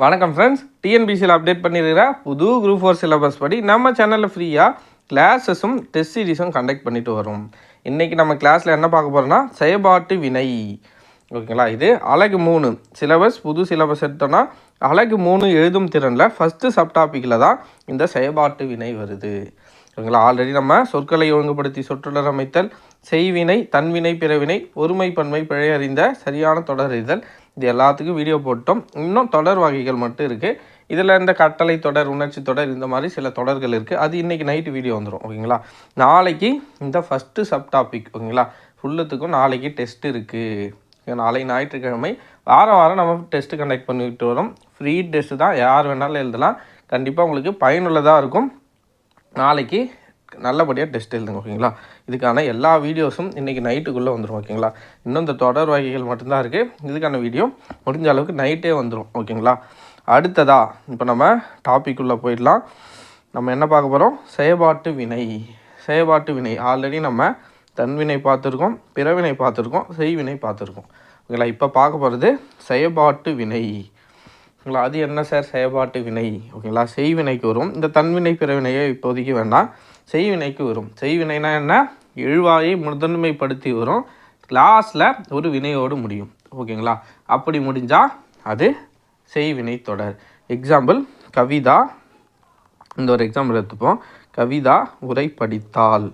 வணக்கம் ஃப்ரெண்ட்ஸ் டிஎன்பிசியில் அப்டேட் பண்ணியிருக்கிற புது குரூப் ஃபோர் சிலபஸ் படி நம்ம சேனலில் ஃப்ரீயாக கிளாஸஸும் டெஸ்ட் சீரீஸும் கண்டக்ட் பண்ணிட்டு வரும். இன்றைக்கி நம்ம கிளாஸில் என்ன பார்க்க போகிறோம்னா செயல்பாட்டு வினை. ஓகேங்களா? இது அழகு மூணு சிலபஸ் புது சிலபஸ் எடுத்தோன்னா அழகு மூணு எழுதும் திறனில் ஃபஸ்ட்டு சப் டாப்பிக்கில் தான் இந்த செயல்பாட்டு வினை வருது. ஓகேங்களா? ஆல்ரெடி நம்ம சொற்களை ஒழுங்குபடுத்தி சொற்றொடர் அமைத்தல் செய்வினை தன்வினை பிறவினை ஒருமை பன்மை பிழை அறிந்த சரியான தொடர் அறிதல் இது எல்லாத்துக்கும் வீடியோ போட்டோம். இன்னும் தொடர் வகைகள் மட்டும் இருக்குது இதில் இந்த கட்டளை தொடர் உணர்ச்சி தொடர் இந்த மாதிரி சில தொடர்கள் இருக்குது அது இன்றைக்கி நைட்டு வீடியோ வந்துடும் ஓகேங்களா? நாளைக்கு இந்த ஃபஸ்ட்டு சப் டாபிக் ஓகேங்களா? ஃபுல்லுத்துக்கும் நாளைக்கு டெஸ்ட் இருக்குது நாளை ஞாயிற்றுக்கிழமை வாரம் வாரம் நம்ம டெஸ்ட்டு கண்டக்ட் பண்ணிக்கிட்டு வரோம். ஃப்ரீ டெஸ்ட்டு தான். யார் வேணாலும் எழுதலாம். கண்டிப்பாக உங்களுக்கு பயனுள்ளதாக இருக்கும். நாளைக்கு நல்லபடியாக டெஸ்ட் எழுதுங்க ஓகேங்களா இதுக்கான எல்லா வீடியோஸும் இன்றைக்கி நைட்டுக்குள்ளே வந்துடும் ஓகேங்களா இன்னும் இந்த தொடர் வகைகள் மட்டும்தான் இருக்குது இதுக்கான வீடியோ முடிஞ்ச அளவுக்கு நைட்டே வந்துடும் ஓகேங்களா அடுத்ததா இப்போ நம்ம டாபிக் உள்ளே போயிடலாம். நம்ம என்ன பார்க்க போகிறோம் செயல்பாட்டு வினை. செயல்பாட்டு வினை. ஆல்ரெடி நம்ம தன்வினை பார்த்துருக்கோம் பிறவினை பார்த்துருக்கோம் செய்வினை பார்த்துருக்கோம். ஓகேங்களா இப்போ பார்க்க போகிறது செயல்பாட்டு வினை. ஓகேங்களா அது என்ன சார் செயல்பாட்டு வினை. ஓகேங்களா செய்வினைக்கு வரும். இந்த தன்வினை பிறவினையை இப்போதைக்கு வேண்டாம். செய்வினைக்கு வரும். செய்வினைனா என்ன? எழுவாயை முதன்மைப்படுத்தி வரும். கிளாஸில் ஒரு வினையோடு முடியும். ஓகேங்களா? அப்படி முடிஞ்சால் அது செய்வினை தொடர். எக்ஸாம்பிள் கவிதா. இந்த ஒரு எக்ஸாம்பிள் எடுத்துப்போம். கவிதா உரை படித்தாள்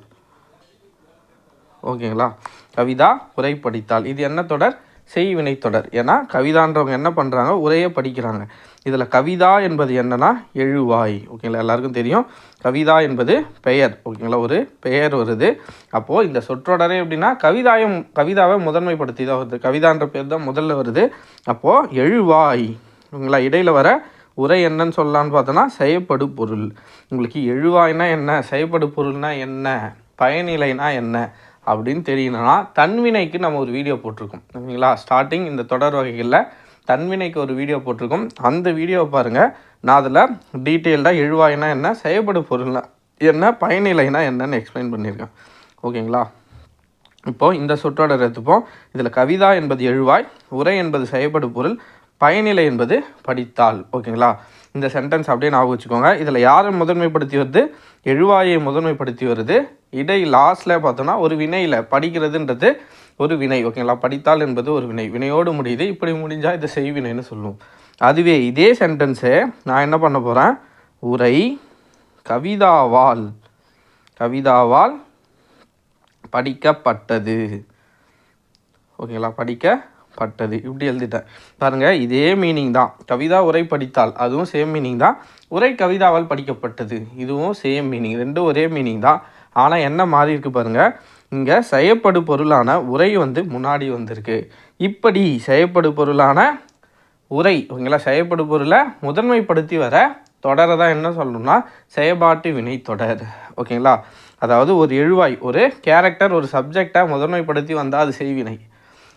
ஓகேங்களா? கவிதா உரை படித்தாள் இது என்ன தொடர்? செய்வினை தொடர். ஏன்னா கவிதான்றவங்க என்ன பண்ணுறாங்க உரையை படிக்கிறாங்க. இதில் கவிதா என்பது என்னன்னா எழுவாய். ஓகேங்களா எல்லாருக்கும் தெரியும். கவிதா என்பது பெயர். ஓகேங்களா ஒரு பெயர் வருது. அப்போது இந்த சொற்றொடரே எப்படின்னா கவிதாயம் கவிதாவை முதன்மைப்படுத்தி தான் வருது. கவிதான்ற பேர் தான் முதல்ல வருது. அப்போது எழுவாய். ஓகேங்களா? இடையில் வர உரை என்னன்னு சொல்லலான்னு பார்த்தோன்னா செயப்படு பொருள். உங்களுக்கு எழுவாய்னா என்ன? செயப்படு பொருள்னா என்ன? பயனிலைனா என்ன? அப்படின்னு தெரியணும்னா தன்வினைக்கு நம்ம ஒரு வீடியோ போட்டிருக்கோம். ஓகேங்களா? ஸ்டார்டிங் இந்த தொடர் வகைகளில் தன்வினைக்கு ஒரு வீடியோ போட்டிருக்கோம். அந்த வீடியோவை பாருங்கள் நான் அதில் டீட்டெயில்டாக எழுவாயினா என்ன செயல்படு பொருள்னா என்ன பயனிலைனா என்னன்னு எக்ஸ்பிளைன் பண்ணியிருக்கேன். ஓகேங்களா? இப்போது இந்த சொற்றோட எடுத்துப்போம். இதில் கவிதா என்பது எழுவாய் உரை என்பது செயல்படு பொருள் பயனிலை என்பது படித்தாள் ஓகேங்களா? இந்த சென்டென்ஸ் அப்படியே ஞாபகம் வச்சுக்கோங்க. இதில் யாரை முதன்மைப்படுத்தி வருது? எழுவாயை முதன்மைப்படுத்தி வருது. இடை லாஸ்டில் பார்த்தோன்னா ஒரு வினையில் படிக்கிறதுன்றது ஒரு வினை ஓகேங்களா? படித்தால் என்பது ஒரு வினை. வினையோடு முடியுது இப்படி முடிஞ்சால் இதை செய்வினைன்னு சொல்லுவோம் அதுவே இதே சென்டென்ஸை நான் என்ன பண்ண போகிறேன் உரை கவிதாவால் கவிதாவால் படிக்கப்பட்டது. ஓகேங்களா? படிக்கப்பட்டது. இப்படி எழுதிட்டேன். பாருங்கள் இதே மீனிங் தான். கவிதா உரை படித்தால் அதுவும் சேம் மீனிங் தான். உரை கவிதாவால் படிக்கப்பட்டது. இதுவும் சேம் மீனிங் ரெண்டும் ஒரே மீனிங் தான். ஆனால் என்ன மாறி இருக்குது பாருங்கள் இங்கே செயப்படு பொருளான உரை வந்து முன்னாடி வந்திருக்கு. இப்படி செயப்படு பொருளான உரை ஓகேங்களா செயப்படு பொருளை முதன்மைப்படுத்தி வர தொடரை தான் என்ன சொல்லணும்னா செயல்பாட்டு வினை தொடர். ஓகேங்களா? அதாவது ஒரு எழுவாய் ஒரு கேரக்டர் ஒரு சப்ஜெக்டை முதன்மைப்படுத்தி வந்தால் அது செய்வினை.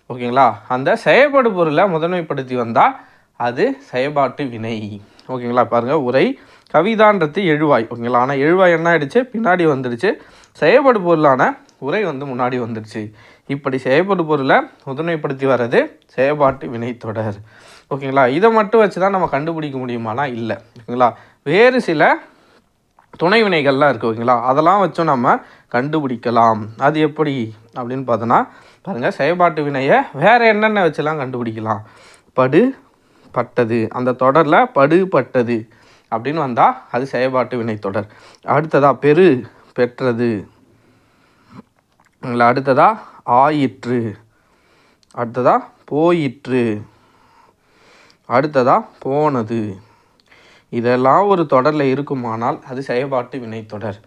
ஓகேங்களா? அந்த செயல்படு பொருளை முதன்மைப்படுத்தி வந்தால் அது செயல்பாட்டு வினை. ஓகேங்களா? பாருங்கள் உரை கவிதான்றது எழுவாய். ஓகேங்களா? ஆனால் எழுவாய் என்ன ஆயிடுச்சு? பின்னாடி வந்துடுச்சு. செயல்படு பொருளான உரை வந்து முன்னாடி வந்துடுச்சு. இப்படி செயல்படு பொருளை முதன்மைப்படுத்தி வர்றது செயல்பாட்டு வினைத்தொடர் ஓகேங்களா? இதை மட்டும் வச்சு தான் நம்ம கண்டுபிடிக்க முடியுமாலாம் இல்லை. ஓகேங்களா? வேறு சில துணை வினைகள்லாம் இருக்குது ஓகேங்களா? அதெல்லாம் வச்சும் நம்ம கண்டுபிடிக்கலாம். அது எப்படி அப்படின்னு பார்த்தோன்னா பாருங்கள் செயல்பாட்டு வினையை வேறு என்னென்ன வச்சுலாம் கண்டுபிடிக்கலாம்? படு பட்டது. அந்த தொடரில் படு பட்டது அப்படின்னு வந்தால் அது செயல்பாட்டு வினை தொடர். பெரு பெற்றது. அடுத்ததா ஆயிற்று. அடுத்ததா போயிற்று. அடுத்ததா போனது. இதெல்லாம் ஒரு தொடரில் இருக்குமானால் அது செயல்பாட்டு வினைத்தொடர்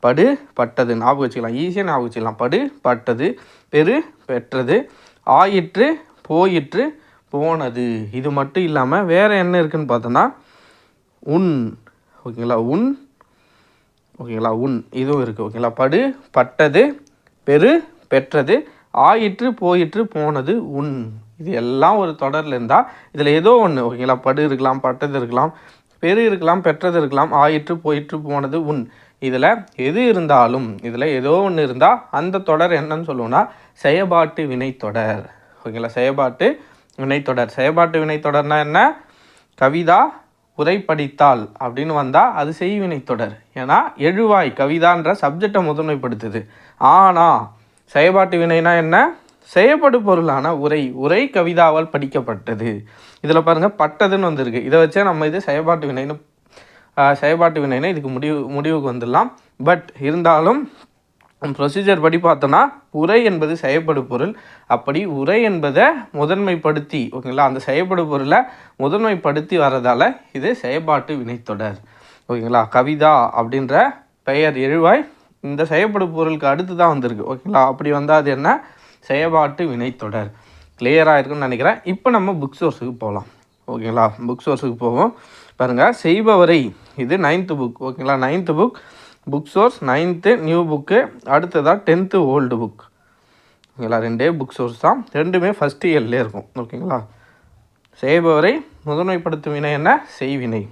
படு பட்டது. ஞாபகம் வச்சுக்கலாம். ஈஸியாக ஞாபகம் வச்சுக்கலாம். படு பட்டது பெரு பெற்றது ஆயிற்று போயிற்று போனது. இது மட்டும் இல்லாமல் வேறு என்ன இருக்குன்னு பார்த்தோன்னா உன். ஓகேங்களா? உன். ஓகேங்களா? உன். இதுவும் இருக்குது ஓகேங்களா? படு பட்டது பெரு பெற்றது ஆயிற்று போயிற்று போனது உன். இது எல்லாம் ஒரு தொடரில் இருந்தால் இதில் ஏதோ ஒன்று ஓகேங்களா? படு இருக்கலாம் பட்டது இருக்கலாம் பெரு இருக்கலாம் பெற்றது இருக்கலாம் ஆயிற்று போயிற்று போனது உன். இதில் எது இருந்தாலும் இதில் ஏதோ ஒன்று இருந்தால் அந்த தொடர் என்னன்னு சொல்லுவோம்னா செயபாட்டு வினைத்தொடர் ஓகேங்களா? செயபாட்டு வினைத்தொடர் செயபாட்டு வினைத்தொடர்னா என்ன? கவிதா உரை படித்தால் அப்படின்னு வந்தால் அது செய்வினை தொடர். ஏன்னா எழுவாய் கவிதான்ற சப்ஜெக்டை முதன்மைப்படுத்துது. ஆனா செயல்பாட்டு வினைனா என்ன? செயற்படு பொருளான உரை உரை கவிதாவால் படிக்கப்பட்டது. இதில் பாருங்கள் பட்டதுன்னு வந்திருக்கு. இதை வச்சே நம்ம இது செயல்பாட்டு வினைன்னு செயற்பாட்டு செயல்பாட்டு வினைன்னு இதுக்கு முடிவு முடிவுக்கு வந்துடலாம். பட் இருந்தாலும் ப்ரொசீஜர் படி பார்த்தோன்னா உரை என்பது செயற்படு பொருள். அப்படி உரை என்பதை முதன்மைப்படுத்தி ஓகேங்களா? அந்த செயற்படு பொருளை முதன்மைப்படுத்தி வர்றதால இது செயற்பாட்டு வினைத்தொடர். ஓகேங்களா? கவிதா அப்படின்ற பெயர் எழுவாய் இந்த செயல்படு பொருளுக்கு அடுத்து தான் வந்திருக்கு. ஓகேங்களா? அப்படி வந்தால் அது என்ன? செயல்பாட்டு வினைத்தொடர் கிளியராக இருக்குன்னு நினைக்கிறேன். இப்போ நம்ம புக் சோர்ஸுக்கு போகலாம் ஓகேங்களா? புக் சோர்ஸுக்கு போவோம். பாருங்கள் செய்பவரை. இது நைன்த்து புக் ஓகேங்களா? Ninth book book source ninth new book அடுத்ததாக டென்த்து ஓல்டு புக் ஓகேங்களா? ரெண்டே புக் சோர்ஸ் தான். ரெண்டுமே ஃபஸ்ட் இயர்லேயே இருக்கும். ஓகேங்களா? செய்பவரை முதன்மைப்படுத்தும் வினை என்ன? செய்வினை.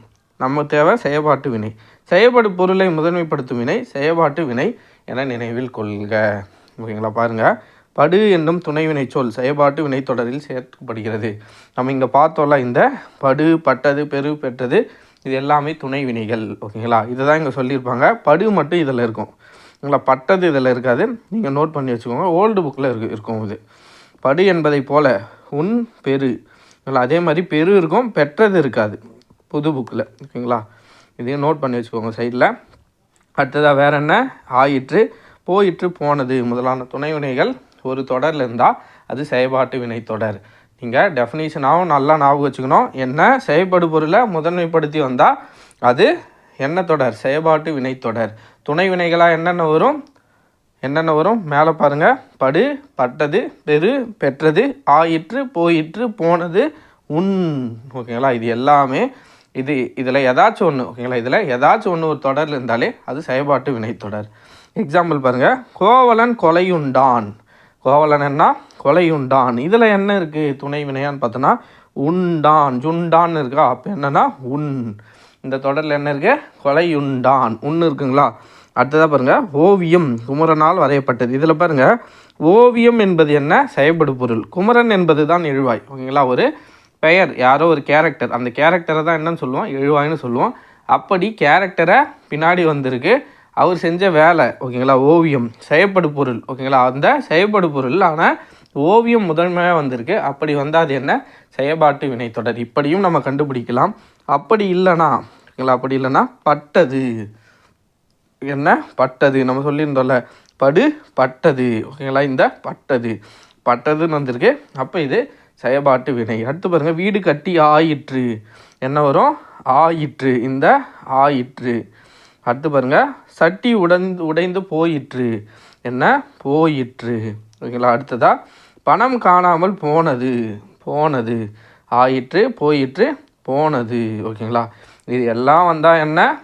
நம்ம தேவை செயல்பாட்டு வினை. செயல்படு பொருளை முதன்மைப்படுத்தும் வினை செயல்பாட்டு வினை என நினைவில் கொள்க. ஓகேங்களா? பாருங்கள் படு என்னும் துணை சொல் செயல்பாட்டு வினை தொடரில் சேர்க்கப்படுகிறது. நம்ம இங்கே பார்த்தோம்ல இந்த படு பட்டது பெரு பெற்றது இது எல்லாமே துணை வினைகள் ஓகேங்களா? இதை தான் இங்கே சொல்லியிருப்பாங்க. படு மட்டும் இதில் இருக்கும். ஓகேங்களா? பட்டது இதில் இருக்காது. நீங்கள் நோட் பண்ணி வச்சுக்கோங்க. ஓல்டு புக்கில் இருக்கு இருக்கும் இது. படு என்பதை போல உன் பெரு. அதே மாதிரி பெரு இருக்கும் பெற்றது இருக்காது. புது புக்கில் ஓகேங்களா? இதையும் நோட் பண்ணி வச்சுக்கோங்க சைடில் அடுத்ததாக வேற என்ன? ஆயிற்று போயிற்று போனது. முதலான துணை வினைகள் ஒரு தொடரில் இருந்தால் அது செயல்பாட்டு வினை தொடர். நீங்கள் டெஃபினேஷனாகவும் நல்லா ஞாபகம் வச்சுக்கணும். என்ன? செயல்படு பொருளை முதன்மைப்படுத்தி வந்தால் அது என்ன தொடர்? செயல்பாட்டு வினை தொடர். துணை வினைகளாக என்னென்ன வரும்? என்னென்ன வரும்? மேலே பாருங்கள் படு பட்டது பெரு பெற்றது ஆயிற்று போயிற்று போனது உன் ஓகேங்களா? இது எல்லாமே இது இதில் ஏதாச்சும் ஒன்று ஓகேங்களா? இதில் ஏதாச்சும் ஒன்று ஒரு தொடரில் இருந்தாலே அது செயல்பாட்டு வினைத்தொடர் எக்ஸாம்பிள் பாருங்கள் கோவலன் கொலையுண்டான். கோவலன் என்ன? கொலையுண்டான். இதில் என்ன இருக்குது துணை வினையான்னு பார்த்தோன்னா உண்டான். ஜுண்டான் இருக்கா? அப்போ என்னன்னா உன். இந்த தொடரில் என்ன இருக்குது கொலையுண்டான். உன் இருக்குங்களா? அடுத்ததாக பாருங்க. ஓவியம். குமரனால் வரையப்பட்டது. இதில் பாருங்கள் ஓவியம் என்பது என்ன? செயல்படு பொருள் குமரன் என்பது தான் எழுவாய். ஓகேங்களா? ஒரு பெயர் யாரோ ஒரு கேரக்டர் அந்த கேரக்டரை தான் என்னன்னு சொல்லுவோம்? எழுவாய்னு சொல்லுவோம். அப்படி கேரக்டரை பின்னாடி வந்திருக்கு. அவர் செஞ்ச வேலை ஓகேங்களா ஓவியம் செயற்படு பொருள் ஓகேங்களா அந்த செயற்படு பொருள் ஆனால் ஓவியம் முதன்மையாக வந்திருக்கு. அப்படி வந்தால் அது என்ன? செயல்பாட்டு வினைத்தொடர் இப்படியும் நம்ம கண்டுபிடிக்கலாம். அப்படி இல்லைனா ஓகேங்களா அப்படி இல்லைன்னா பட்டது. என்ன? பட்டது. நம்ம சொல்லியிருந்தோம்ல படு பட்டது. ஓகேங்களா இந்த பட்டது. பட்டதுன்னு வந்திருக்கு. அப்போ இது செயபாட்டு வினை. அடுத்து பாருங்கள் வீடு கட்டி ஆயிற்று. என்ன வரும்? ஆயிற்று. இந்த ஆயிற்று. அடுத்து பாருங்கள் சட்டி உடைந்து உடைந்து போயிற்று. என்ன? போயிற்று. ஓகேங்களா? அடுத்ததா பணம் காணாமல் போனது. போனது. ஆயிற்று போயிற்று போனது. ஓகேங்களா? இது எல்லாம் வந்தால் என்ன?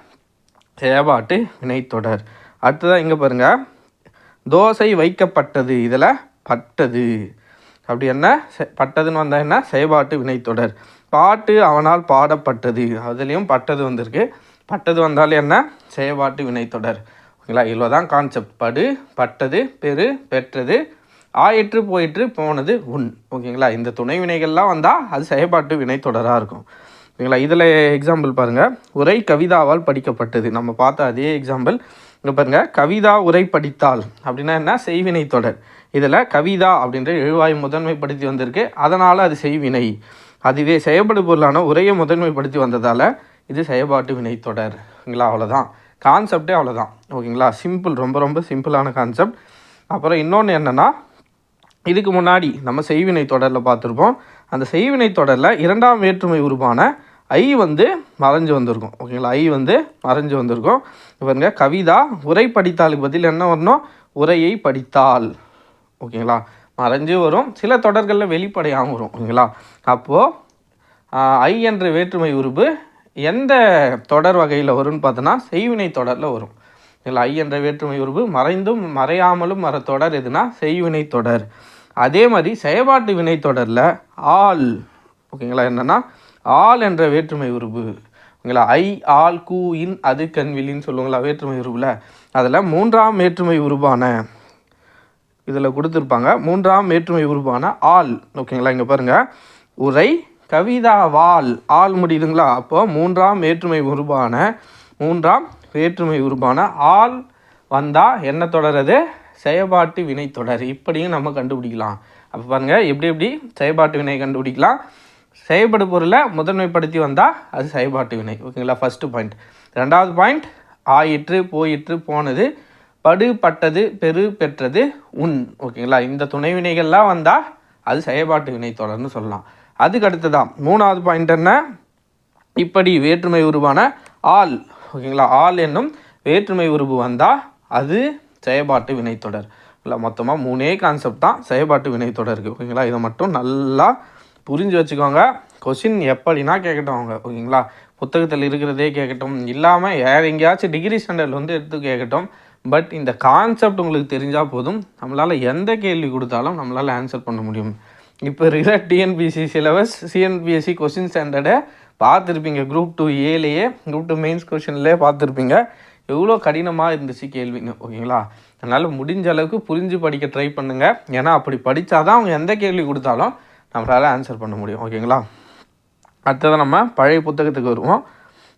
செயபாட்டு வினைத்தொடர். அடுத்ததாக இங்கே பாருங்கள் தோசை வைக்கப்பட்டது. இதில் பட்டது. அப்படி என்ன? செ- பட்டதுன்னு வந்தால் என்ன? செயபாட்டு வினைத்தொடர். பாட்டு அவனால் பாடப்பட்டது. அதுலேயும் பட்டது வந்திருக்கு. பட்டது வந்தாலும் என்ன? செயல்பாட்டு வினைத்தொடர். ஓகேங்களா? இவ்வளோ தான் கான்செப்ட் படு பட்டது பெரு பெற்றது ஆயிற்று போயிற்று போனது உன் ஓகேங்களா? இந்த துணை வினைகள்லாம் வந்தால் அது செயல்பாட்டு வினைத்தொடராக இருக்கும். ஓகேங்களா? இதில் எக்ஸாம்பிள் பாருங்கள் உரை கவிதாவால் படிக்கப்பட்டது. நம்ம பார்த்த அதே எக்ஸாம்பிள் இங்கே பாருங்கள் கவிதா உரை படித்தால் அப்படின்னா என்ன? செய்வினை தொடர் இதில் கவிதா அப்படின்ற எழுவாய் முதன்மைப்படுத்தி வந்திருக்கு. அதனால் அது செய்வினை. அதுவே செயல்படு பொருளான உரையை முதன்மைப்படுத்தி வந்ததால் இது செயல்பாட்டு வினை தொடர். அவ்வளோதான். கான்செப்டே அவ்வளோதான். ஓகேங்களா? சிம்பிள் ரொம்ப ரொம்ப சிம்பிளான கான்செப்ட். அப்புறம் இன்னொன்று என்னென்னா இதுக்கு முன்னாடி நம்ம செய்வினை தொடரில் பார்த்துருப்போம். அந்த செய்வினை தொடரில் இரண்டாம் வேற்றுமை உருவான ஐ வந்து மறைஞ்சு வந்திருக்கும். ஓகேங்களா? ஐ வந்து மறைஞ்சு வந்திருக்கும். இவங்க கவிதா உரை படித்தாளுக்கு பதில் என்ன வரணும்? உரையை படித்தால் ஓகேங்களா? மறைஞ்சு வரும். சில தொடர்களில் வெளிப்படையாகவும் வரும். ஓகேங்களா? அப்போது ஐ என்ற வேற்றுமை உருபு எந்த தொடர் வகையில் வரும்னு பார்த்தோன்னா செய்வினை தொடரில் வரும். இல்லை ஐ என்ற வேற்றுமை உருவு மறைந்தும் மறையாமலும் வர தொடர் எதுனா செய்வினை தொடர். அதே மாதிரி செயல்பாட்டு வினை தொடரில் ஆல் ஓகேங்களா? என்னன்னா ஆல் என்ற வேற்றுமை உருவு ஓகேங்களா? ஐ ஆல் கூ இன் அது கண்விலின்னு சொல்லுவாங்களா வேற்றுமை உருவில் அதில் மூன்றாம் வேற்றுமை உருவான இதில் கொடுத்துருப்பாங்க. மூன்றாம் வேற்றுமை உருவான ஆல் ஓகேங்களா? இங்கே பாருங்கள் உரை கவிதா வால் ஆள் முடியுதுங்களா? அப்போ மூன்றாம் வேற்றுமை உருவான மூன்றாம் வேற்றுமை உருவான ஆள் வந்தால் என்ன தொடரது? செயல்பாட்டு வினை தொடர். இப்படியும் நம்ம கண்டுபிடிக்கலாம். அப்போ பாருங்கள் எப்படி எப்படி? செயல்பாட்டு வினை கண்டுபிடிக்கலாம். செயல்படு பொருளை முதன்மைப்படுத்தி வந்தால் அது செயல்பாட்டு வினை. ஓகேங்களா? ஃபஸ்ட்டு பாயிண்ட் ரெண்டாவது பாயிண்ட் ஆயிற்று போயிற்று போனது படு பட்டது பெரு பெற்றது உன். ஓகேங்களா? இந்த துணை வினைகள்லாம் வந்தால் அது செயல்பாட்டு வினைத்தொடர்னு சொல்லலாம். அதுக்கு அடுத்ததான் மூணாவது பாயிண்ட் என்ன? இப்படி வேற்றுமை உருவான ஆள். ஓகேங்களா? ஆள் என்னும் வேற்றுமை உருவு வந்தால் அது செயல்பாட்டு வினைத்தொடர் இல்லை மொத்தமாக மூணே கான்செப்ட் தான் செயல்பாட்டு வினைத்தொடருக்கு ஓகேங்களா? இதை மட்டும் நல்லா புரிஞ்சு வச்சுக்கோங்க. கொஷின் எப்படின்னா கேட்கட்டும் அவங்க. ஓகேங்களா? புத்தகத்தில் இருக்கிறதே கேட்கட்டும் இல்லாமல் வேறு எங்கேயாச்சும் டிகிரி ஸ்டாண்டர்டில் வந்து எடுத்து கேட்கட்டும் பட் இந்த கான்செப்ட் உங்களுக்கு தெரிஞ்சால் போதும். நம்மளால் எந்த கேள்வி கொடுத்தாலும் நம்மளால் ஆன்சர் பண்ண முடியும். இப்போ இருக்கிற டிஎன்பிசி சிலபஸ் சிஎன்பிஎஸ்சி கொஷின் ஸ்டாண்டர்டை பார்த்துருப்பீங்க. குரூப் டூ ஏலேயே குரூப் டூ மெயின்ஸ் கொஷின்லேயே பார்த்துருப்பீங்க. எவ்வளோ கடினமாக இருந்துச்சு கேள்வின்னு ஓகேங்களா? அதனால் முடிஞ்ச அளவுக்கு புரிஞ்சு படிக்க ட்ரை பண்ணுங்கள் ஏன்னா அப்படி படித்தா தான் அவங்க எந்த கேள்வி கொடுத்தாலும் நம்மளால் ஆன்சர் பண்ண முடியும் ஓகேங்களா? அடுத்தது நம்ம பழைய புத்தகத்துக்கு வருவோம்.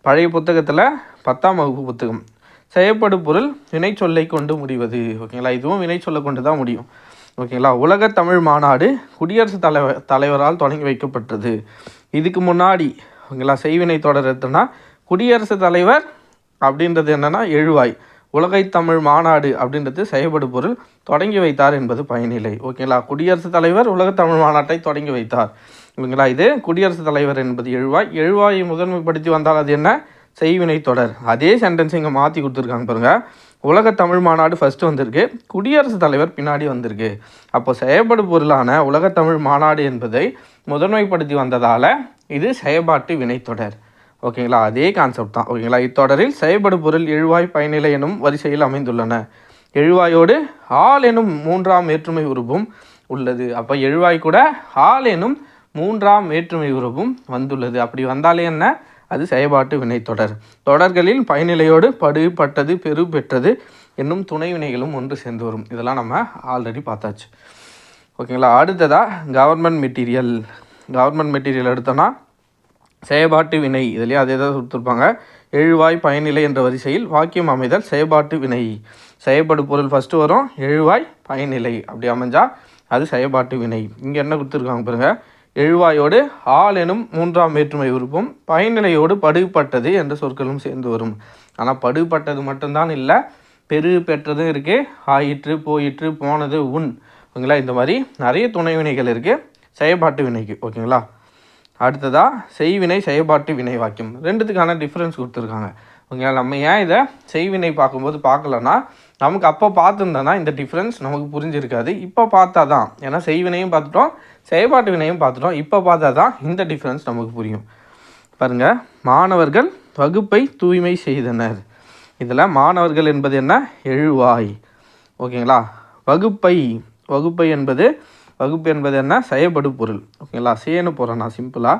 பழைய புத்தகத்தில் பத்தாம் வகுப்பு புத்தகம். செயற்படு பொருள் வினைச்சொல்லை கொண்டு முடிவது. ஓகேங்களா? இதுவும் வினைச்சொல்லை கொண்டு தான் முடியும். ஓகேங்களா? உலக தமிழ் மாநாடு குடியரசுத் தலைவர் தலைவரால் தொடங்கி வைக்கப்பட்டது. இதுக்கு முன்னாடி ஓகேங்களா செய்வினை தொடர்றதுன்னா குடியரசுத் தலைவர் அப்படின்றது என்னன்னா எழுவாய். உலகை தமிழ் மாநாடு அப்படின்றது செயல்படு பொருள் தொடங்கி வைத்தார் என்பது பயனில்லை ஓகேங்களா? குடியரசுத் தலைவர் உலக தமிழ் மாநாட்டை தொடங்கி வைத்தார். ஓகேங்களா? இது குடியரசுத் தலைவர் என்பது எழுவாய். எழுவாயை முதன்மைப்படுத்தி வந்தால் அது என்ன? செய்வினை தொடர். அதே சென்டென்ஸ் இங்கே மாற்றி கொடுத்துருக்காங்க பாருங்க. உலக தமிழ் மாநாடு ஃபஸ்ட்டு வந்திருக்கு. குடியரசுத் தலைவர் பின்னாடி வந்திருக்கு. அப்போ செயல்படு பொருளான உலக தமிழ் மாநாடு என்பதை முதன்மைப்படுத்தி வந்ததால் இது செயல்பாட்டு வினைத்தொடர் ஓகேங்களா? அதே கான்செப்ட் தான். ஓகேங்களா? இத்தொடரில் செயல்படு பொருள் எழுவாய் பயனிலை எனும் வரிசையில் அமைந்துள்ளன. எழுவாயோடு ஆள் எனும் மூன்றாம் வேற்றுமை உருவும் உள்ளது. அப்போ எழுவாய் கூட ஆள் எனும் மூன்றாம் வேற்றுமை உருவும் வந்துள்ளது. அப்படி வந்தாலே என்ன? அது செயல்பாட்டு வினைத்தொடர் தொடர்களில் பயனிலையோடு படு பட்டது பெரு பெற்றது என்னும் துணை வினைகளும் ஒன்று சேர்ந்து வரும். இதெல்லாம் நம்ம ஆல்ரெடி பார்த்தாச்சு. ஓகேங்களா? அடுத்ததாக கவர்மெண்ட் மெட்டீரியல் கவர்மெண்ட் மெட்டீரியல் எடுத்தோன்னா செயல்பாட்டு வினை. இதுலேயே அதே தான் கொடுத்துருப்பாங்க. எழுவாய் பயனிலை என்ற வரிசையில் வாக்கியம் அமைதல் செயல்பாட்டு வினை. செயல்படு பொருள் ஃபஸ்ட்டு வரும் எழுவாய் பயனிலை. அப்படி அமைஞ்சால் அது செயல்பாட்டு வினை. இங்கே என்ன கொடுத்துருக்காங்க பாருங்கள் எழுவாயோடு ஆள் எனும் மூன்றாம் வேற்றுமை உறுப்பும் பயனிலையோடு படுபட்டது என்ற சொற்களும் சேர்ந்து வரும். ஆனால் படுபட்டது மட்டும்தான் இல்லை பெரு பெற்றதும் இருக்குது ஆயிற்று போயிற்று போனது உன். ஓகேங்களா? இந்த மாதிரி நிறைய துணை வினைகள் இருக்குது செயல்பாட்டு வினைக்கு ஓகேங்களா? அடுத்ததாக செய்வினை செயல்பாட்டு வினை வாக்கியம். ரெண்டுத்துக்கான டிஃப்ரென்ஸ் கொடுத்துருக்காங்க. ஓகேங்களா? நம்ம ஏன் இதை செய்வினை பார்க்கும்போது பார்க்கலன்னா நமக்கு அப்போ பார்த்துருந்தோன்னா இந்த டிஃப்ரென்ஸ் நமக்கு புரிஞ்சிருக்காது. இப்போ பார்த்தா தான் ஏன்னா செய்வினையும் பார்த்துட்டோம் செயல்பாட்டு வினையும் பார்த்துட்டோம். இப்போ பார்த்தா தான் இந்த டிஃப்ரென்ஸ் நமக்கு புரியும். பாருங்கள் மாணவர்கள் வகுப்பை தூய்மை செய்தனர். இதில் மாணவர்கள் என்பது என்ன? எழுவாய். ஓகேங்களா? வகுப்பை வகுப்பை என்பது வகுப்பு என்பது என்ன? செயல்படு பொருள். ஓகேங்களா? சேனு போகிறேன் நான் சிம்பிளாக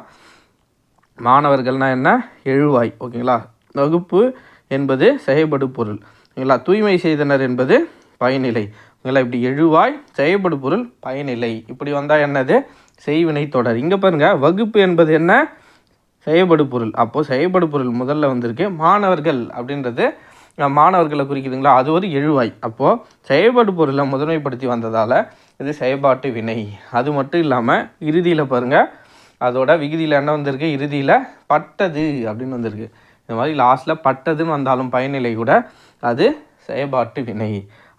மாணவர்கள்னா என்ன? எழுவாய். ஓகேங்களா? வகுப்பு என்பது செயல்படு பொருள். ஓகேங்களா தூய்மை செய்தனர் என்பது பயனிலை. ஓகேங்களா இப்படி எழுவாய் செயல்படு பொருள் பயனிலை. இப்படி வந்தால் என்னது? செய்வினை தொடர். இங்கே பாருங்கள் வகுப்பு என்பது என்ன? செயல்படு பொருள். அப்போது செயல்படு பொருள் முதல்ல வந்திருக்கு மாணவர்கள் அப்படின்றது மாணவர்களை குறிக்குதுங்களா? அது ஒரு எழுவாய். அப்போது செயல்படு பொருளை முதன்மைப்படுத்தி வந்ததால் இது செயல்பாட்டு வினை. அது மட்டும் இல்லாமல் இறுதியில் பாருங்கள் அதோட விகுதியில் என்ன வந்திருக்கு? இறுதியில் பட்டது அப்படின்னு வந்திருக்கு. இந்த மாதிரி லாஸ்ட்டில் பட்டதுன்னு வந்தாலும் பயனிலை கூட அது செயற்பாட்டு வினை.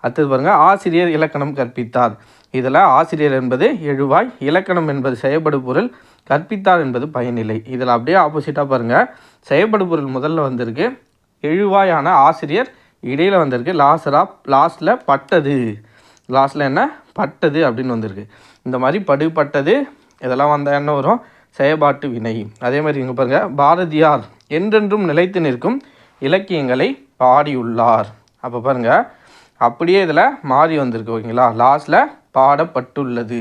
அடுத்தது பாருங்கள் ஆசிரியர் இலக்கணம் கற்பித்தார். இதில் ஆசிரியர் என்பது எழுவாய் இலக்கணம் என்பது செயல்படு பொருள் கற்பித்தார் என்பது பயனில்லை இதில் அப்படியே ஆப்போசிட்டாக பாருங்கள் செயல்படு பொருள் முதல்ல வந்திருக்கு எழுவாயான ஆசிரியர் இடையில் வந்திருக்கு லாஸ்டரா லாஸ்ட்டில் பட்டது. லாஸ்ட்டில் என்ன? பட்டது அப்படின்னு வந்திருக்கு. இந்த மாதிரி படுபட்டது இதெல்லாம் வந்தால் என்ன வரும்? செயல்பாட்டு வினை. அதே மாதிரி இங்கே பாருங்கள் பாரதியார் என்றென்றும் நிலைத்து நிற்கும் இலக்கியங்களை பாடியுள்ளார். அப்போ பாருங்கள் அப்படியே இதில் மாறி வந்திருக்கு ஓகேங்களா? லாஸ்டில் பாடப்பட்டுள்ளது.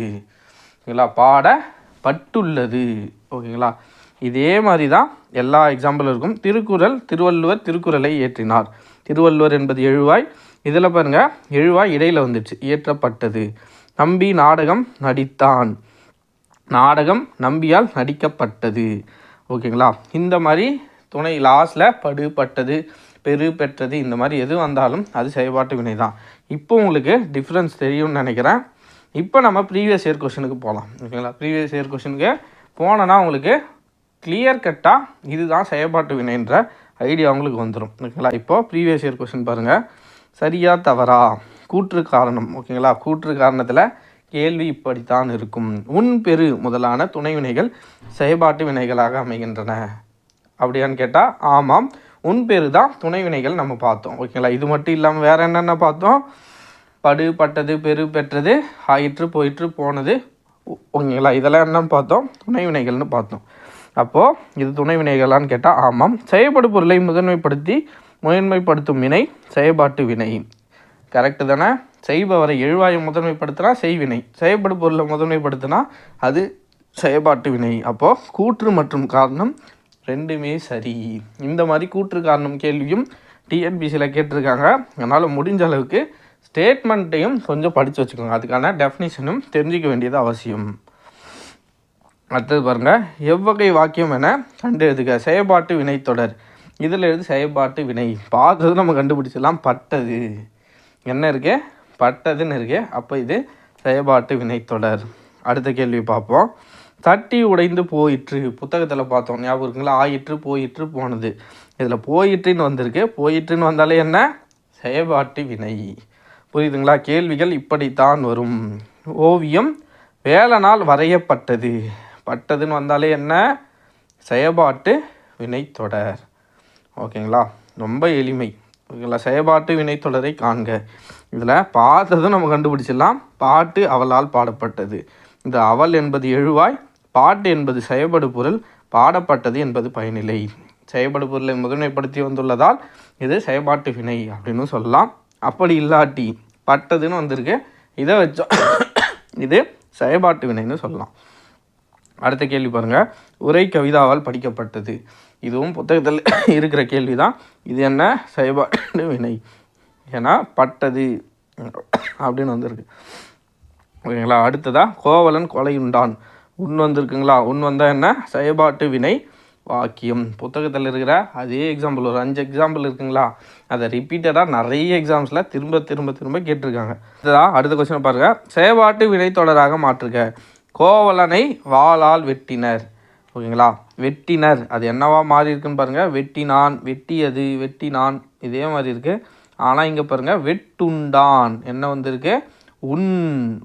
ஓகேங்களா? பாடப்பட்டுள்ளது. ஓகேங்களா? இதே மாதிரி தான் எல்லா எக்ஸாம்பிளும் இருக்கும். திருக்குறள் திருவள்ளுவர் திருக்குறளை இயற்றினார். திருவள்ளுவர் என்பது எழுவாய். இதில் பாருங்கள் எழுவாய் இடையில் வந்துடுச்சு இயற்றப்பட்டது. நம்பி நாடகம் நடித்தான். நாடகம் நம்பியால் நடிக்கப்பட்டது. ஓகேங்களா? இந்த மாதிரி துணை லாஸ்டில் படுபட்டது. பெரு பெற்றது இந்த மாதிரி எது வந்தாலும் அது செயல்பாட்டு வினை தான். இப்போ உங்களுக்கு டிஃப்ரென்ஸ் தெரியும்னு நினைக்கிறேன். இப்போ நம்ம ப்ரீவியஸ் இயர் கொஷனுக்கு போகலாம் ஓகேங்களா ப்ரீவியஸ் இயர் கொஷனுக்கு போனோன்னா உங்களுக்கு கிளியர் கட்டாக இதுதான் செயல்பாட்டு வினைன்ற ஐடியா உங்களுக்கு வந்துடும் ஓகேங்களா இப்போது ப்ரீவியஸ் இயர் கொஷின் பாருங்கள் சரியா தவறா? கூற்று காரணம். ஓகேங்களா கூற்று காரணத்தில் கேள்வி இப்படித்தான் இருக்கும். உன் பெரு முதலான துணை வினைகள் செயல்பாட்டு வினைகளாக அமைகின்றன. அப்படியான்னு கேட்டால் ஆமாம். உன் பேரு தான் துணை வினைகள் நம்ம பார்த்தோம். ஓகேங்களா இது மட்டும் இல்லாமல் வேறு என்னென்ன பார்த்தோம்? படு பட்டது பெரு பெற்றது ஆயிற்று போயிற்று போனது. ஓகேங்களா இதெல்லாம் என்னென்னு பார்த்தோம்? துணை வினைகள்னு பார்த்தோம். அப்போது இது துணை வினைகளான்னு கேட்டால் ஆமாம். செயல்படு பொருளை முதன்மைப்படுத்தி முதன்மைப்படுத்தும் வினை செயல்பாட்டு வினை. கரெக்டு தானே? செய்பவரை எழுவாயை முதன்மைப்படுத்தினா செய்வினை. செயல்படு பொருளை முதன்மைப்படுத்தினா அது செயல்பாட்டு வினை. அப்போது கூற்று மற்றும் காரணம் ரெண்டுமே சரி. இந்த மாதிரி கூற்று காரணம் கேள்வியும் டிஎன்பிசியில் கேட்டிருக்காங்க. அதனால் முடிஞ்ச அளவுக்கு ஸ்டேட்மெண்ட்டையும் கொஞ்சம் படித்து வச்சுக்கோங்க. அதுக்கான டெஃபினிஷனும் தெரிஞ்சிக்க வேண்டியது அவசியம். அடுத்தது பாருங்கள் எவ்வகை வாக்கியம் என கண்டு எழுதுக செயல்பாட்டு வினைத்தொடர் இதில் எழுது செயல்பாட்டு வினை. பார்த்தது நம்ம கண்டுபிடிச்சிடலாம். பட்டது. என்ன இருக்கு? பட்டதுன்னு இருக்கு. அப்போ இது செயல்பாட்டு வினைத்தொடர் அடுத்த கேள்வி பார்ப்போம். தட்டி உடைந்து போயிற்று. புத்தகத்தில் பார்த்தோம். ஞாபகம் இருக்குங்களா? ஆயிற்று போயிற்று போனது. இதில் போயிற்றுன்னு வந்திருக்கு. போயிற்றுன்னு வந்தாலே என்ன? செயல்பாட்டு வினை. புரியுதுங்களா? கேள்விகள் இப்படித்தான் வரும். ஓவியம் வேலனால் வரையப்பட்டது. பட்டதுன்னு வந்தாலே என்ன? செயல்பாட்டு வினைத்தொடர் ஓகேங்களா? ரொம்ப எளிமை. ஓகேங்களா? செயல்பாட்டு வினைத்தொடரை காண்க. இதில் பார்த்ததும் நம்ம கண்டுபிடிச்சிடலாம். பாட்டு அவளால் பாடப்பட்டது. இந்த அவள் என்பது எழுவாய் பாட்டு என்பது செயல்படு பொருள் பாடப்பட்டது என்பது பயனிலை செயல்படு பொருளை முதன்மைப்படுத்தி வந்துள்ளதால் இது செயல்பாட்டு வினை அப்படின்னு சொல்லலாம். அப்படி இல்லாட்டி பட்டதுன்னு வந்திருக்கு. இதை வச்சோம் இது செயல்பாட்டு வினைன்னு சொல்லலாம். அடுத்த கேள்வி பாருங்கள் உரை கவிதாவால் படிக்கப்பட்டது. இதுவும் புத்தகத்தில் இருக்கிற கேள்வி தான் இது என்ன? செயல்பாட்டு வினை. ஏன்னா பட்டது அப்படின்னு வந்திருக்கு. ஓகேங்களா? அடுத்ததாக கோவலன் கொலையுண்டான் உன் வந்திருக்குங்களா? உன் வந்தால் என்ன? செயல்பாட்டு வினை வாக்கியம். புத்தகத்தில் இருக்கிற அதே எக்ஸாம்பிள் ஒரு அஞ்சு எக்ஸாம்பிள் இருக்குங்களா? அதை ரிப்பீட்டடாக நிறைய எக்ஸாம்ஸில் திரும்ப திரும்ப திரும்ப கேட்டிருக்காங்க. இதுதான் அடுத்த கொஸ்டின் பாருங்க. செயல்பாட்டு வினைத்தொடராக மாற்றுக. கோவலனை வாளால் வெட்டினர். ஓகேங்களா? வெட்டினர். அது என்னவா மாறி இருக்குன்னு பாருங்கள் வெட்டினான் வெட்டியது வெட்டினான். இதே மாதிரி இருக்குது ஆனால் இங்கே பாருங்கள் வெட்டுண்டான். என்ன வந்திருக்கு? உன்.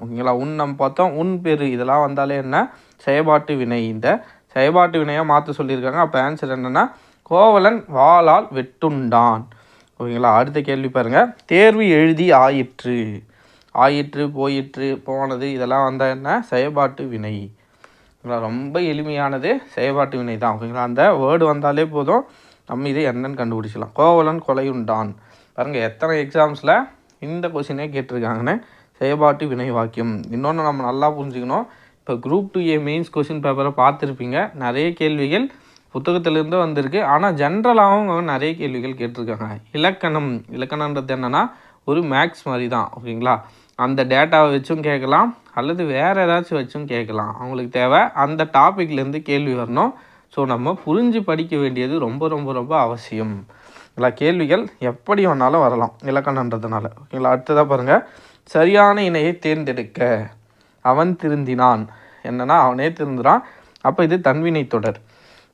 ஓகேங்களா? உன் நம்ம பார்த்தோம். உன் பெரு. இதெல்லாம் வந்தாலே என்ன? செயபாட்டு வினை. இந்த செயல்பாட்டு வினையாக மாற்ற சொல்லியிருக்காங்க. அப்போ ஆன்சர் என்னென்னா கோவலன் வாளால் வெட்டுண்டான். ஓகேங்களா? அடுத்த கேள்வி பாருங்கள் தேர்வு எழுதி ஆயிற்று. ஆயிற்று போயிற்று போனது இதெல்லாம் வந்தால் என்ன? செயல்பாட்டு வினை. ஓகேங்களா? ரொம்ப எளிமையானது செயல்பாட்டு வினை தான். ஓகேங்களா? அந்த வேர்டு வந்தாலே போதும். நம்ம இதை என்னன்னு கண்டுபிடிச்சலாம் கோவலன் கொலையுண்டான். பாருங்கள் எத்தனை எக்ஸாம்ஸில் இந்த கொஷினே கேட்டிருக்காங்கன்னு. செயல்பாட்டு வினை வாக்கியம். இன்னொன்று நம்ம நல்லா புரிஞ்சுக்கணும். இப்போ group two A mains question பேப்பரை பார்த்துருப்பீங்க. நிறைய கேள்விகள் புத்தகத்திலேருந்து வந்திருக்கு. ஆனால் ஜென்ரலாகவும் நிறைய கேள்விகள் கேட்டிருக்காங்க. இலக்கணம் இலக்கணன்றது என்னென்னா ஒரு மேக்ஸ் மாதிரி தான் ஓகேங்களா? அந்த டேட்டாவை வச்சும் கேட்கலாம் அல்லது வேறு ஏதாச்சும் வச்சும் கேட்கலாம். அவங்களுக்கு தேவை. அந்த டாப்பிக்லேருந்து கேள்வி வரணும். ஸோ நம்ம புரிஞ்சு படிக்க வேண்டியது ரொம்ப ரொம்ப ரொம்ப அவசியம். இல்லை கேள்விகள் எப்படி வேணாலும் வரலாம் இலக்கணன்றதுனால ஓகேங்களா? அடுத்ததாக பாருங்கள் சரியான இணையை தேர்ந்தெடுக்க. அவன் திருந்தினான். என்னன்னா அவனே திருந்துறான். அப்போ இது தன்வினை தொடர்.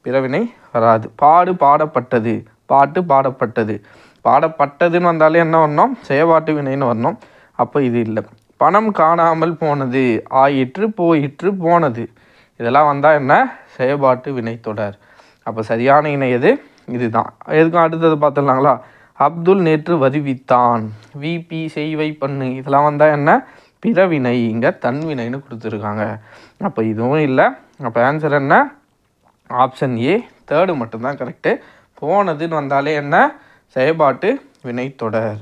பிறவினை வராது. பாடு பாடப்பட்டது. பாட்டு பாடப்பட்டது. பாடப்பட்டதுன்னு வந்தாலே என்ன வரணும்? செயல்பாட்டு வினைன்னு வரணும். அப்போ இது இல்லை. பணம் காணாமல் போனது. ஆயிற்று போயிற்று போனது. இதெல்லாம் வந்தால் என்ன? செயற்பாட்டு வினை தொடர். அப்போ சரியான இணை எது? இதுதான். எதுக்கும் அடுத்தது பார்த்துடலாங்களா? அப்துல் நேற்று வருவித்தான் விபி செய்வை பண்ணு. இதெல்லாம் வந்தால் என்ன? பிறவினை இங்கே தன்வினைன்னு கொடுத்துருக்காங்க. அப்போ இதுவும் இல்லை. அப்போ ஆன்சர் என்ன? ஆப்ஷன் ஏ தேர்டு மட்டும்தான் கரெக்டு போனதுன்னு வந்தாலே என்ன? செயல்பாட்டு வினைத்தொடர்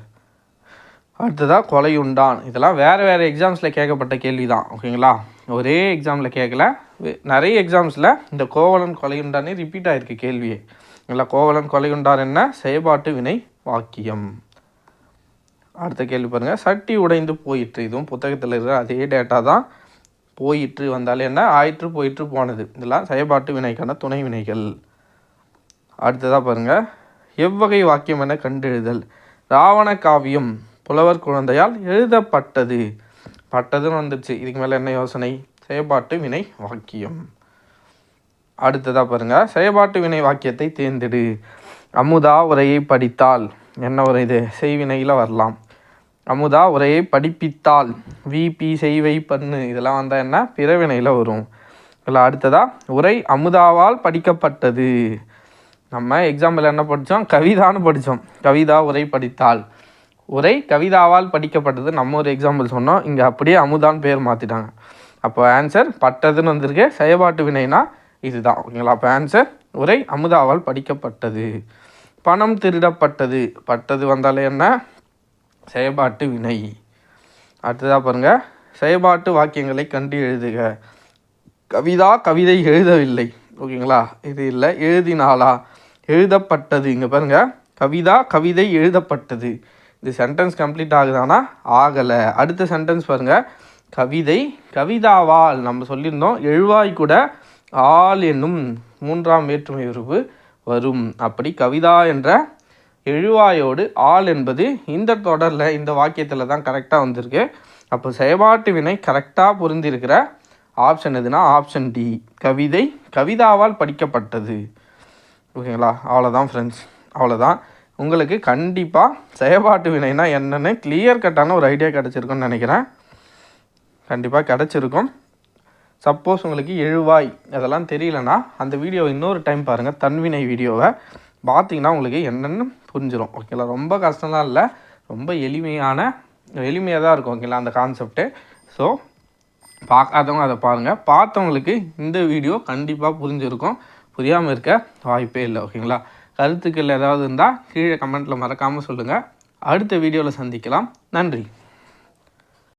அடுத்ததாக கொலையுண்டான் இதெல்லாம் வேறு வேறு எக்ஸாம்ஸில் கேட்கப்பட்ட கேள்வி தான் ஓகேங்களா ஒரே எக்ஸாமில் கேட்கல. நிறைய எக்ஸாம்ஸில் இந்த கோவலன் கொலையுண்டானே ரிப்பீட் ஆகிருக்கு கேள்வியே. இல்லை கோவலன் கொலையுண்டான் என்ன? செயல்பாட்டு வினை வாக்கியம். அடுத்த கேள்வி பாருங்கள் சட்டி உடைந்து போயிற்று. இதுவும் புத்தகத்தில் இருக்கிற அதே டேட்டா தான். போயிற்று வந்தாலே என்ன? ஆயிற்று போயிற்று போனது. இதெல்லாம் செயல்பாட்டு வினைக்கான துணை வினைகள். அடுத்ததாக பாருங்கள் எவ்வகை வாக்கியம் என கண்டெழுதல். ராவண காவியம் புலவர் குழந்தையால் எழுதப்பட்டது. பட்டதுன்னு வந்துடுச்சு இதுக்கு மேலே என்ன யோசனை? செயல்பாட்டு வினை வாக்கியம். அடுத்ததாக பாருங்கள் செயல்பாட்டு வினை வாக்கியத்தை தேர்ந்தெடு. அமுதா உரையை படித்தால். என்ன ஒரு இது செய்வினையில் வரலாம். அமுதா உரையை படிப்பித்தால் விபி செய்வை பண்ணு. இதெல்லாம் வந்தால் என்ன? பிறவினையில் வரும். இதில் அடுத்ததா உரை அமுதாவால் படிக்கப்பட்டது. நம்ம எக்ஸாம்பிள் என்ன படித்தோம் கவிதான்னு படித்தோம் கவிதா உரை படித்தால் உரை கவிதாவால் படிக்கப்பட்டது. நம்ம ஒரு எக்ஸாம்பிள் சொன்னோம். இங்கே அப்படியே அமுதான்னு பேர் மாற்றிட்டாங்க அப்போ ஆன்சர் பட்டதுன்னு வந்திருக்கு. செயல்பாட்டு வினைனா இதுதான். ஓகேங்களா? அப்போ ஆன்சர் உரை அமுதாவால் படிக்கப்பட்டது. பணம் திருடப்பட்டது. பட்டது வந்தாலே என்ன? செயல்பாட்டு வினை. அடுத்ததாக பாருங்க. செயல்பாட்டு வாக்கியங்களை கண்டு எழுதுக. கவிதா கவிதை எழுதவில்லை. ஓகேங்களா? இது இல்லை. எழுதினாளா? எழுதப்பட்டது. இங்கே பாருங்க. கவிதா கவிதை எழுதப்பட்டது. இது சென்டென்ஸ் கம்ப்ளீட் ஆகுதானா? ஆகலை. அடுத்த சென்டென்ஸ் பாருங்கள் கவிதை கவிதாவால் நம்ம சொல்லியிருந்தோம். எழுவாய் கூட ஆள் என்னும் மூன்றாம் வேற்றுமை உறுப்பு. வரும். அப்படி கவிதா என்ற எழுவாயோடு ஆள் என்பது இந்த தொடரில் இந்த வாக்கியத்தில் தான் கரெக்டாக வந்திருக்கு. அப்போ செயல்பாட்டு வினை கரெக்டாக புரிந்திருக்கிற ஆப்ஷன் எதுனா ஆப்ஷன் டி கவிதை கவிதாவால் படிக்கப்பட்டது. ஓகேங்களா அவ்வளோதான் ஃப்ரெண்ட்ஸ் அவ்வளோதான் உங்களுக்கு கண்டிப்பாக செயல்பாட்டு வினைனா என்னென்னு கிளியர் கட்டான ஒரு ஐடியா கிடச்சிருக்குன்னு நினைக்கிறேன். கண்டிப்பாக கிடச்சிருக்கும். சப்போஸ் உங்களுக்கு எழுவாய் அதெல்லாம் தெரியலனா அந்த வீடியோவை இன்னொரு டைம் பாருங்கள் தன்வினை வீடியோவை பார்த்தீங்கன்னா உங்களுக்கு என்னென்னு புரிஞ்சிடும் ஓகேங்களா ரொம்ப கஷ்டம்லாம் இல்லை. ரொம்ப எளிமையான எளிமையாக தான் இருக்கும் ஓகேங்களா அந்த கான்செப்ட்டு ஸோ பார்க்காதவங்க அதை பாருங்கள் பார்த்தவங்களுக்கு இந்த வீடியோ கண்டிப்பாக புரிஞ்சிருக்கும். புரியாமல் இருக்க வாய்ப்பே இல்லை. ஓகேங்களா கருத்துக்கள் ஏதாவது இருந்தால் கீழே கமெண்ட்டில் மறக்காமல் சொல்லுங்கள் அடுத்த வீடியோவில் சந்திக்கலாம். நன்றி.